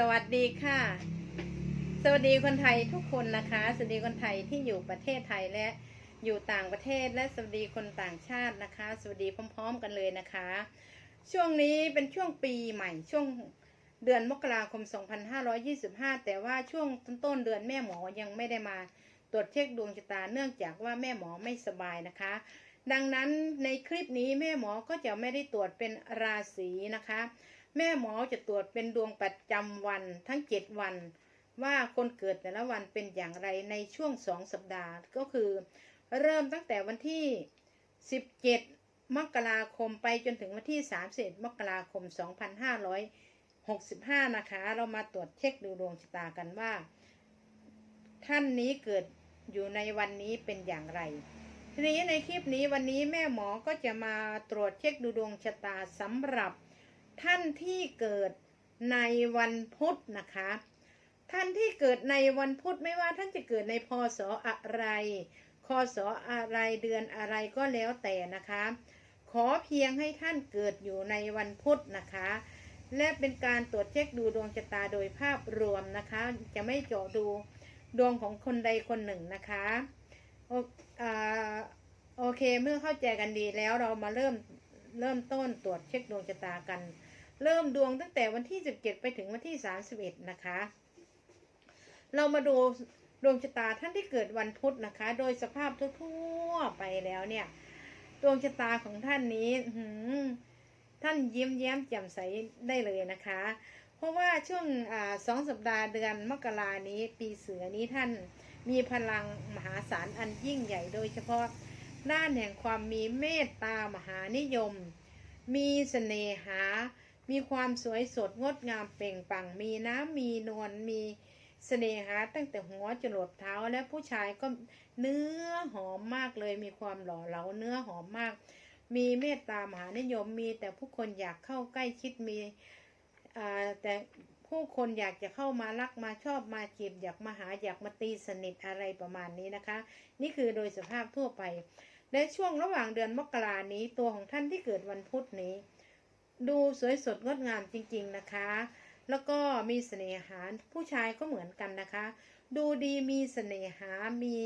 สวัสดีค่ะ สวัสดีคนไทยทุกคนนะคะ สวัสดีคนไทยที่อยู่ประเทศไทยและอยู่ต่างประเทศและสวัสดีคนต่างชาตินะคะ สวัสดีพร้อม ๆ กันเลยนะคะ ช่วงนี้เป็นช่วงปีใหม่ช่วงเดือนมกราคม 2525 แต่ว่าช่วงต้นๆเดือนแม่หมอยังไม่ได้มาตรวจเช็คดวงชะตาเนื่องจากว่าแม่หมอไม่สบายนะคะ ดังนั้นในคลิปนี้แม่หมอก็จะไม่ได้ตรวจเป็นราศีนะคะ แม่หมอจะตรวจเป็นดวงประจำวันทั้ง7วัน ว่าคนเกิดแต่ละวันเป็นอย่างไรในช่วง2สัปดาห์ก็คือ เริ่มตั้งแต่วันที่ 17 มกราคมไปจนถึงวันที่ 31 มกราคม 2565 นะคะ เรามาตรวจเช็คดูดวงชะตากันว่า ท่านนี้เกิดอยู่ในวันนี้เป็นอย่างไรทีนี้ในคลิปนี้วันนี้แม่หมอก็จะมาตรวจเช็คดูดวงชะตาสำหรับ ท่านที่เกิดในวันพุธนะคะ ท่านที่เกิดในวันพุธไม่ว่าท่านจะเกิดในพศอะไรคศอะไรเดือนอะไรก็แล้วแต่นะคะ ขอเพียงให้ท่านเกิดอยู่ในวันพุธนะคะ และเป็นการตรวจเช็คดูดวงชะตาโดยภาพรวมนะคะ จะไม่เจาะดูดวงของคนใดคนหนึ่งนะคะโออโอเคเมื่อเข้าใจกันดีแล้วเรามาเริ่มเริ่มต้นตรวจเช็คดวงชะตากัน เริ่มดวงตั้งแต่วันที่ 17 ไปถึงวันที่ 31 นะคะ เรามาดูดวงชะตาท่านที่เกิดวันพุธนะคะ โดยสภาพทั่วไปแล้วเนี่ย ดวงชะตาของท่านนี้หืท่านยิ้มแย้มแจ่มใสได้เลยนะคะ เพราะว่าช่วงอสองสัปดาห์เดือนมกรานี้ ปีเสือนี้ท่านมีพลังมหาศาลอันยิ่งใหญ่โดยเฉพาะด้านแห่งความมีเมตตามหานิยม มีเสน่หา มีความสวยสดงดงามเปล่งปลั่งมีน้ำมีนวลมีเสน่หาตั้งแต่หัวจรดเท้าและผู้ชายก็เนื้อหอมมากเลย มีความหล่อเหลาเนื้อหอมมาก มีเมตตามหานิยมมี แต่ผู้คนอยากเข้าใกล้ชิดมีแต่ผู้คนอยากจะเข้ามารักมาชอบมาจีบอยากมาหาอยากมาตีสนิทอะไรประมาณนี้นะคะ นี่คือโดยสภาพทั่วไป ในช่วงระหว่างเดือนมกรานี้ตัวของท่านที่เกิดวันพุธนี้ ดูสวยสดงดงามจริง ๆนะคะ แล้วก็มีเสน่หาผู้ชายก็เหมือนกันนะคะ ดูดีมีเสน่หา มี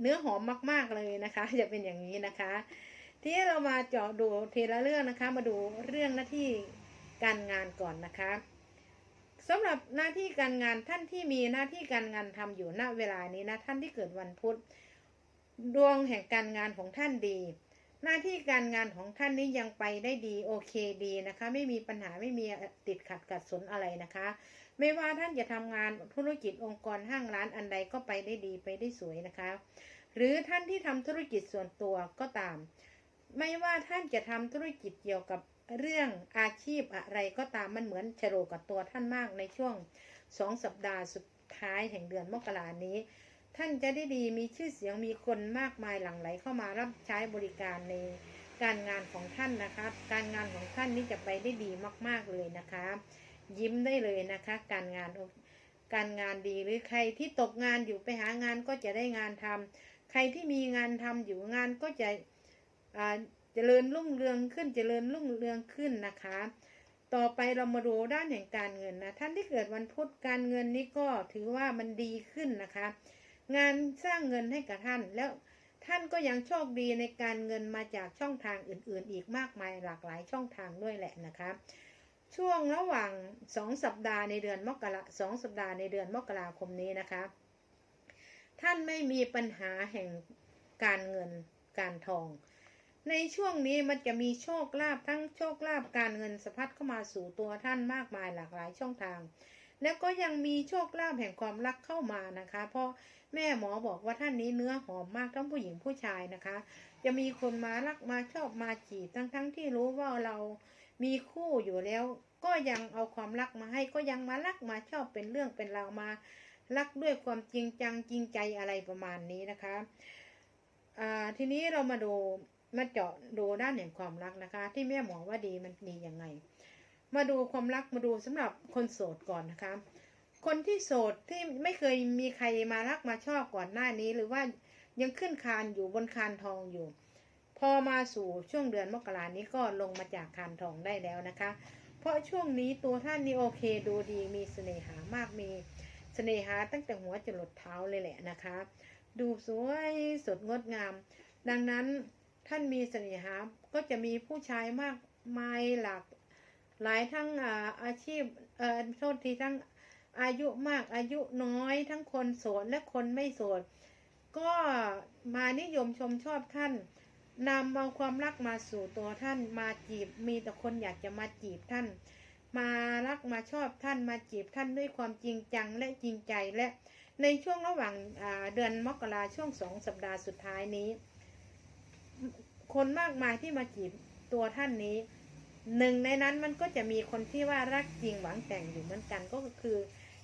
เนื้อหอมมาก ๆเลยนะคะ จะเป็นอย่างนี้นะคะ ทีนี้เรามาเจาะดูทีละเรื่องนะคะ มาดูเรื่องหน้าที่การงานก่อนนะคะสำหรับหน้าที่การงานท่านที่มีหน้าที่การงานทำอยู่ณเวลานี้นะท่านที่เกิดวันพุธดวงแห่งการงานของท่านดี หน้าที่การงานของท่านนี้ยังไปได้ดีโอเคดีนะคะ ไม่มีปัญหาไม่มีติดขัดกัดสนอะไรนะคะ ไม่ว่าท่านจะทำงานธุรกิจองค์กรห้างร้านอันใดก็ไปได้ดีไปได้สวยนะคะ หรือท่านที่ทำธุรกิจส่วนตัวก็ตาม ไม่ว่าท่านจะทำธุรกิจเกี่ยวกับเรื่องอาชีพอะไรก็ตามมันเหมือนฉโลกับตัวท่านมากในช่วงสองสัปดาห์สุดท้ายแห่งเดือนมกรานี้ ท่านจะได้ดีมีชื่อเสียงมีคนมากมายหลั่งไหลเข้ามารับใช้บริการในการงานของท่านนะคะ การงานของท่านนี้จะไปได้ดีมาก ๆเลยนะคะ ยิ้มได้เลยนะคะ การงานการงานดีหรือใครที่ตกงานอยู่ไปหางานก็จะได้งานทำใครที่มีงานทำอยู่งานก็จะเจริญรุ่งเรืองขึ้นเจริญรุ่งเรืองขึ้นนะคะ ต่อไปเรามาดูด้านแห่งการเงินนะท่านที่เกิดวันพุธการเงินนี้ก็ถือว่ามันดีขึ้นนะคะ งานสร้างเงินให้กับท่านแล้วท่านก็ยังโชคดีในการเงินมาจากช่องทางอื่นๆ อีกมากมายหลากหลายช่องทางด้วยแหละนะคะช่วงระหว่างสองสัปดาห์ในเดือนมกราสองสัปดาห์ในเดือนมกราคมนี้นะคะ ท่านไม่มีปัญหาแห่งการเงินการทอง ในช่วงนี้มันจะมีโชคลาภทั้งโชคลาภการเงินสะพัดเข้ามาสู่ตัวท่านมากมายหลากหลายช่องทาง แล้วก็ยังมีโชคลาภแห่งความรักเข้ามานะคะ เพราะแม่หมอบอกว่าท่านนี้เนื้อหอมมากทั้งผู้หญิงผู้ชายนะคะ จะมีคนมารักมาชอบมาจีบทั้งทั้งๆที่รู้ว่าเรามีคู่อยู่แล้ว ก็ยังเอาความรักมาให้ก็ยังมารักมาชอบเป็นเรื่องเป็นราวมา รักด้วยความจริงจังจริงใจอะไรประมาณนี้นะคะอ่าทีนี้เรามาดูมาเจาะดูด้านแห่งความรักนะคะ ที่แม่หมอว่าดีมันดียังไง มาดูความรักมาดูสำหรับคนโสดก่อนนะคะ คนที่โสดที่ไม่เคยมีใครมารักมาชอบก่อนหน้านี้ หรือว่ายังขึ้นคานอยู่บนคานทองอยู่ พอมาสู่ช่วงเดือนมกรานี้ก็ลงมาจากคานทองได้แล้วนะคะ เพราะช่วงนี้ตัวท่านนี่โอเคดูดีมีเสน่หามากมีเสน่หาตั้งแต่หัวจรดเท้าเลยแหละนะคะ ดูสวยสดงดงาม ดังนั้นท่านมีเสน่หาก็จะมีผู้ชายมากมายหลาก หลายทั้งอาอาชีพเอ่อโทษทีทั้งอายุมากอายุน้อยทั้งคนโสดและคนไม่โสด ก็มานิยมชมชอบท่านนำเอาความรักมาสู่ตัวท่านมาจีบมีแต่คนอยากจะมาจีบท่าน มารักมาชอบท่านมาจีบท่านด้วยความจริงจังและจริงใจและในช่วงระหว่างเดือนมกราช่วงสองสัปดาห์สุดท้ายนี้ คนมากมายที่มาจีบตัวท่านนี้ หนึ่งในนั้นมันก็จะมีคนที่ว่ารักจริงหวังแต่งอยู่เหมือนกันก็คือ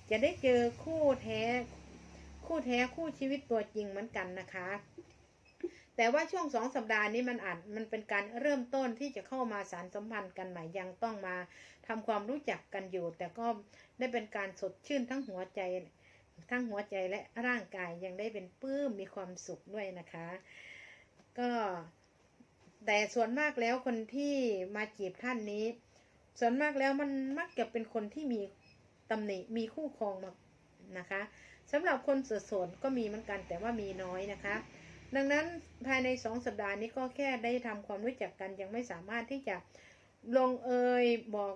จะได้เจอคู่แท้ คู่แท้คู่ชีวิตตัวจริงเหมือนกันนะคะ แต่ว่าช่วงสองสัปดาห์นี้มันอาจมันเป็นการเริ่มต้นที่จะเข้ามาสารสัมพันธ์กันใหม่ยังต้องมาทำความรู้จักกันอยู่ แต่ก็ได้เป็นการสดชื่นทั้งหัวใจทั้งหัวใจและร่างกายยังได้เป็นปื้มมีความสุขด้วยนะคะ ก็ แต่ส่วนมากแล้วคนที่มาจีบท่านนี้ ส่วนมากแล้วมันมักจะเป็นคนที่มีตำหนิมีคู่ครองมานะคะสำหรับคนโสดๆก็มีเหมือนกันแต่ว่ามีน้อยนะคะ ดังนั้นภายในสองสัปดาห์นี้ก็แค่ได้ทำความรู้จักกันยังไม่สามารถที่จะลงเอยบอก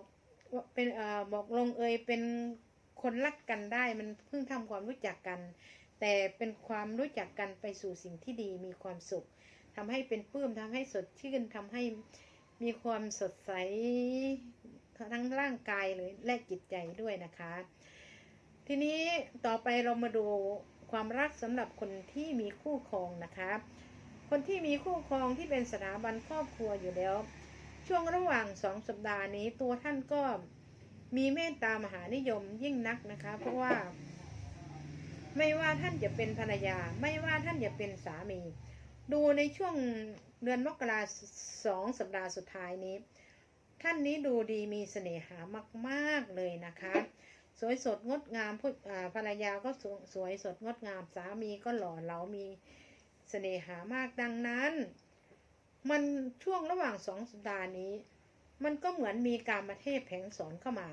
เป็นเอ่อบอกลงเอยเป็นคนรักกันได้มันเพิ่งทำความรู้จักกัน แต่เป็นความรู้จักกันไปสู่สิ่งที่ดีมีความสุข ทำให้เป็นปลื้มทำให้สดชื่นทำให้มีความสดใสทั้งร่างกายเลยและจิตใจด้วยนะคะ ทีนี้ต่อไปเรามาดูความรักสำหรับคนที่มีคู่ครองนะคะ คนที่มีคู่ครองที่เป็นสถาบันครอบครัวอยู่แล้ว ช่วงระหว่างสองสัปดาห์นี้ตัวท่านก็มีเมตตามหานิยมยิ่งนักนะคะ เพราะว่า ไม่ว่าท่านจะเป็นภรรยา ไม่ว่าท่านจะเป็นสามี ดูในช่วงเดือนมกราสองสัปดาห์สุดท้ายนี้ ท่านนี้ดูดีมีเสน่หามาก ๆ เลยนะคะ สวยสดงดงามผู้ภรรยาก็สวยสดงดงามสามีก็หล่อเหลามีเสน่หามากดังนั้น มันช่วงระหว่างสองสัปดาห์นี้ มันก็เหมือนมีการมาเทพแผงสอนเข้ามา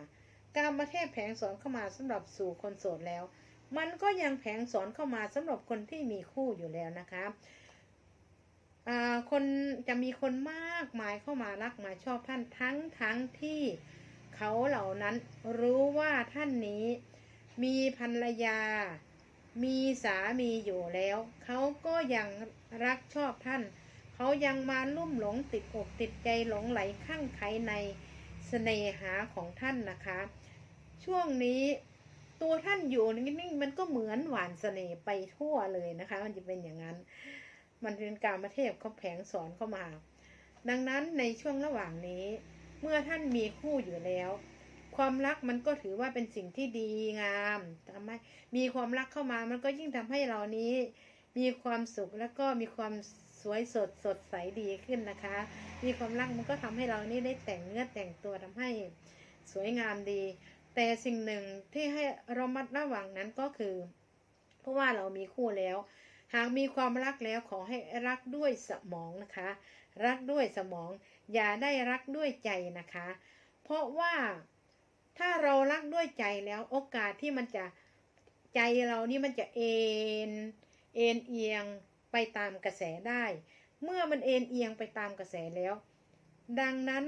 การมาเทพแผงสอนเข้ามาสำหรับสู่คนโสดแล้ว มันก็ยังแผงสอนเข้ามาสำหรับคนที่มีคู่อยู่แล้วนะคะ คนจะมีคนมากมายเข้ามารักมาชอบท่านทั้งทั้งที่เขาเหล่านั้นรู้ว่าท่านนี้ มีภรรยา มีสามีอยู่แล้ว เขาก็ยังรักชอบท่าน เขายังมาลุ่มหลงติดอกติดใจหลงไหลข้างใครในเสน่หาของท่านนะคะ ช่วงนี้ตัวท่านอยู่นิ่งๆมันก็เหมือนหวานเสน่ห์ไปทั่วเลยนะคะ มันจะเป็นอย่างนั้น มันเป็นการมาเทพเขาแผงสอนเข้ามา ดังนั้นในช่วงระหว่างนี้ เมื่อท่านมีคู่อยู่แล้ว ความรักมันก็ถือว่าเป็นสิ่งที่ดีงามทำให้มีความรักเข้ามามันก็ยิ่งทำให้เรานี้ มีความสุขแล้วก็มีความสวยสดสดใสดีขึ้นนะคะ มีความรักมันก็ทำให้เรานี่ได้แต่งเนื้อแต่งตัวทำให้สวยงามดี แต่สิ่งหนึ่งที่ให้เรามัดระวังนั้นก็คือ เพราะว่าเรามีคู่แล้ว หากมีความรักแล้วขอให้รักด้วยสมองนะคะ รักด้วยสมอง อย่าได้รักด้วยใจนะคะ เพราะว่าถ้าเรารักด้วยใจแล้วโอกาสที่มันจะใจเรานี่มันจะเอ็นเอ็นเอียงไปตามกระแสได้ เมื่อมันเอ็นเอียงไปตามกระแสแล้ว ดังนั้น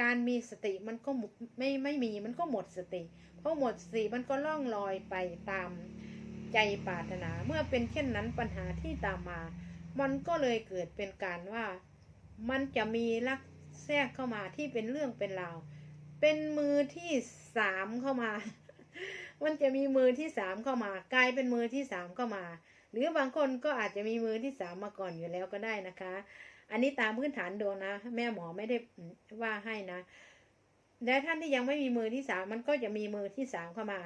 การมีสติมันก็หมดไม่ไม่มีมันก็หมดสติเพราะหมดสติมันก็ล่องลอยไปตาม ใจปรารถนาเมื่อเป็นเช่นนั้นปัญหาที่ตามมา มันก็เลยเกิดเป็นการว่า มันจะมีลักแทรกเข้ามาที่เป็นเรื่องเป็นราว เป็นมือที่สามเข้ามา มันจะมีมือที่สามเข้ามากลายเป็นมือที่สามเข้ามา หรือบางคนก็อาจจะมีมือที่สามมาก่อนอยู่แล้วก็ได้นะคะ อันนี้ตามพื้นฐานโดนนะ แม่หมอไม่ได้ว่าให้นะและท่านที่ยังไม่มีมือที่สามมันก็จะมีมือที่สามเข้ามา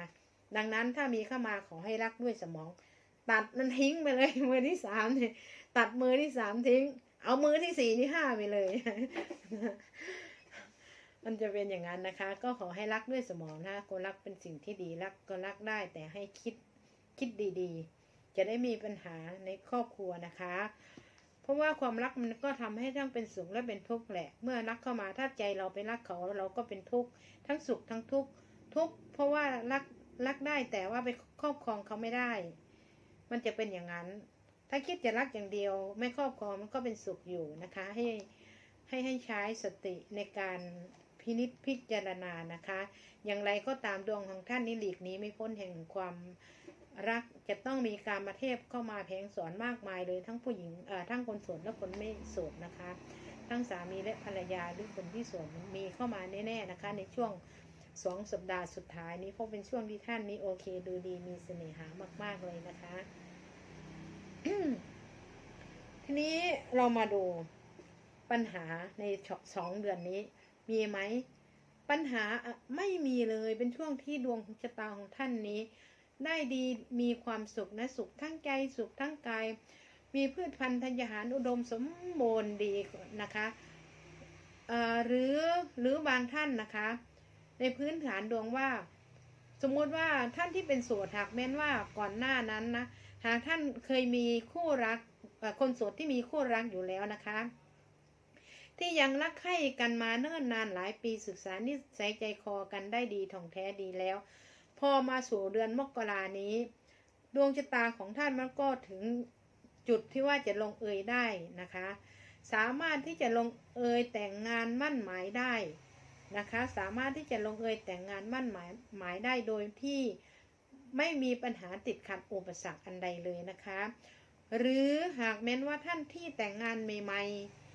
ดังนั้นถ้ามีเข้ามาขอให้รักด้วยสมอง ตัดมันทิ้งไปเลย มือที่สามเนี่ยตัดมือที่สามทิ้ง เอามือที่สี่ที่ห้าไปเลย มันจะเป็นอย่างนั้นนะคะ ก็ขอให้รักด้วยสมองนะคนรักเป็นสิ่งที่ดีรักก็รักได้แต่ให้คิดคิดดีๆ จะได้มีปัญหาในครอบครัวนะคะ เพราะว่าความรักมันก็ทำให้ทั้งเป็นสุขและเป็นทุกข์แหละ เมื่อรักเข้ามาถ้าใจเราไปรักเขาเราก็เป็นทุกข์ทั้งสุขทั้งทุกข์ทุกข์เพราะว่ารัก รักได้แต่ว่าไปครอบครองเขาไม่ได้ มันจะเป็นอย่างนั้น ถ้าคิดจะรักอย่างเดียว ไม่ครอบครองมันก็เป็นสุขอยู่นะคะ ให้ให้ให้ใช้สติในการพินิจพิจารณานะคะ อย่างไรก็ตามดวงของท่านนี้หลีกนี้ไม่พ้นแห่งความรักจะต้องมีการมาเทพเข้ามาแผงสอนมากมายเลยทั้งผู้หญิงเอ่อทั้งคนโสดและคนไม่โสดนะคะ ทั้งสามีและภรรยาหรือคนที่โสดมีเข้ามาแน่ๆนะคะ ในช่วง สองสัปดาห์สุดท้ายนี้เพราะเป็นช่วงที่ท่านนี้โอเค ดูดีมีเสน่หามาก ๆ เลยนะคะ ทีนี้เรามาดูปัญหาในสองเดือนนี้ มีไหม ปัญหาไม่มีเลยเป็นช่วงที่ดวงชะตาของท่านนี้ ได้ดีมีความสุขนะสุขทั้งใจสุขทั้งกายมีพืชพันธุ์ธัญญาหารอุดมสมบูรณ์ดีนะคะหรือหรือบางท่านนะคะ ในพื้นฐานดวงว่า สมมุติว่าท่านที่เป็นโสดหากแม้นว่าก่อนหน้านั้นนะหากท่านเคยมีคู่รักคนโสดที่มีคู่รักอยู่แล้วนะคะ ที่ยังรักใคร่กันมาเนิ่นนานหลายปีศึกษานิสัยใจคอกันได้ดีท่องแท้ดีแล้ว พอมาสู่เดือนมกรานี้ ดวงชะตาของท่านมันก็ถึงจุดที่ว่าจะลงเอยได้นะคะ สามารถที่จะลงเอยแต่งงานมั่นหมายได้ นะคะ สามารถที่จะลงเอยแต่งงานมั่นหมายหมายได้โดยที่ไม่มีปัญหาติดขัดอุปสรรคอันใดเลยนะคะ หรือหากแม้นว่าท่านที่แต่งงานใหม่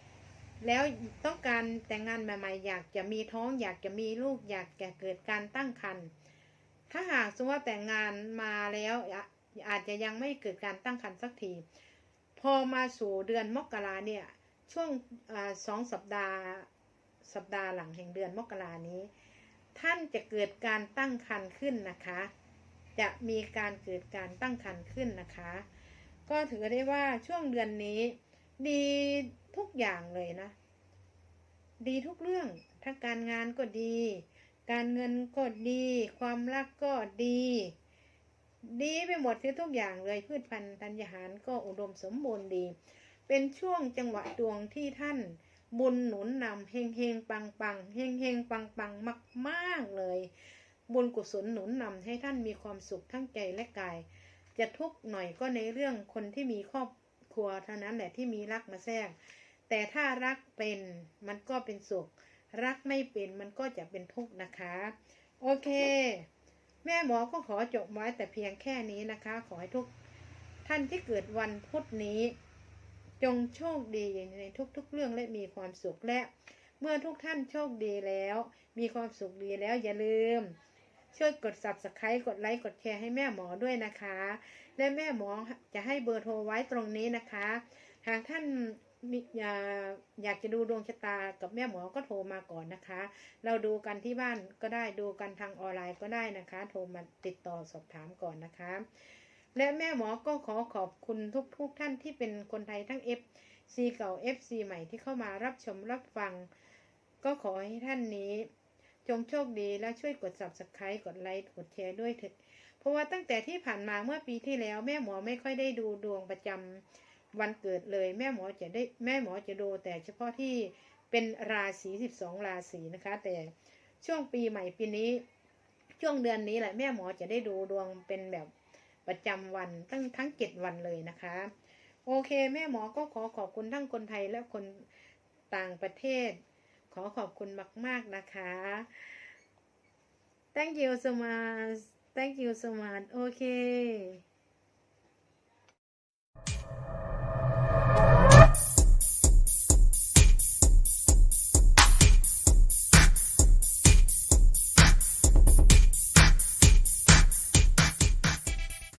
ๆ แล้วต้องการแต่งงานใหม่ๆ อยากจะมีท้อง อยากจะมีลูก อยากจะเกิดการตั้งครรภ์ถ้าหากสมมติว่าแต่งงานมาแล้วอาจจะยังไม่เกิดการตั้งครรภ์สักที พอมาสู่เดือนมกราเนี่ยช่วงอสองสัปดาห์ สัปดาห์หลังแห่งเดือนมกรานี้ ท่านจะเกิดการตั้งครรภ์ขึ้นนะคะ จะมีการเกิดการตั้งครรภ์ขึ้นนะคะ ก็ถือได้ว่าช่วงเดือนนี้ ดีทุกอย่างเลยนะ ดีทุกเรื่องทั้งการงานก็ดี การเงินก็ดี ความรักก็ดี ดีไปหมดทุกอย่างเลยพืชพันธุ์ธัญญาหารก็อุดมสมบูรณ์ดี เป็นช่วงจังหวะดวงที่ท่าน บุญหนุนนำเฮงเฮงปังปังเฮงเฮงปังปังมากมากๆเลย บุญกุศลหนุนนำให้ท่านมีความสุขทั้งใจและกาย จะทุกข์หน่อยก็ในเรื่องคนที่มีครอบครัวเท่านั้นแหละที่มีรักมาแทรกแต่ถ้ารักเป็นมันก็เป็นสุข รักไม่เป็นมันก็จะเป็นทุกข์นะคะ โอเค แม่หมอก็ขอจบไว้แต่เพียงแค่นี้นะคะ ขอให้ทุกท่านที่เกิดวันพุธนี้ จงโชคดีในทุกๆ เรื่องและมีความสุขและ เมื่อทุกท่านโชคดีแล้ว มีความสุขดีแล้วอย่าลืม ช่วยกด subscribe กดไลค์กดแชร์ให้แม่หมอด้วยนะคะ และแม่หมอจะให้เบอร์โทรไว้ตรงนี้นะคะ หากท่านอยากอยากจะดูดวงชะตากับแม่หมอก็โทรมาก่อนนะคะ เราดูกันที่บ้านก็ได้ดูกันทางออนไลน์ก็ได้นะคะ โทรมาติดต่อสอบถามก่อนนะคะ และแม่หมอก็ขอขอบคุณทุกทุกท่านที่เป็นคนไทยทั้ง FC เก่า FC ใหม่ที่เข้ามารับชมรับฟัง ก็ขอให้ท่านนี้ จงโชคดีและช่วยกด subscribe กดไลค์กดแชร์ด้วยเถิดเพราะว่าตั้งแต่ที่ผ่านมาเมื่อปีที่แล้ว แม่หมอไม่ค่อยได้ดูดวงประจำวันเกิดเลย แม่หมอจะได้แม่หมอจะดูแต่เฉพาะที่เป็นราศี12 ราศีนะคะ แต่ช่วงปีใหม่ปีนี้ ช่วงเดือนนี้แหละแม่หมอจะได้ดูดวงเป็นแบบ ประจำวันทั้งทั้งเจ็ดวันเลยนะคะ โอเค แม่หมอก็ขอขอบคุณทั้งคนไทยและคนต่างประเทศ ขอขอบคุณมาก ๆ นะคะ thank you so much thank you so much โอเค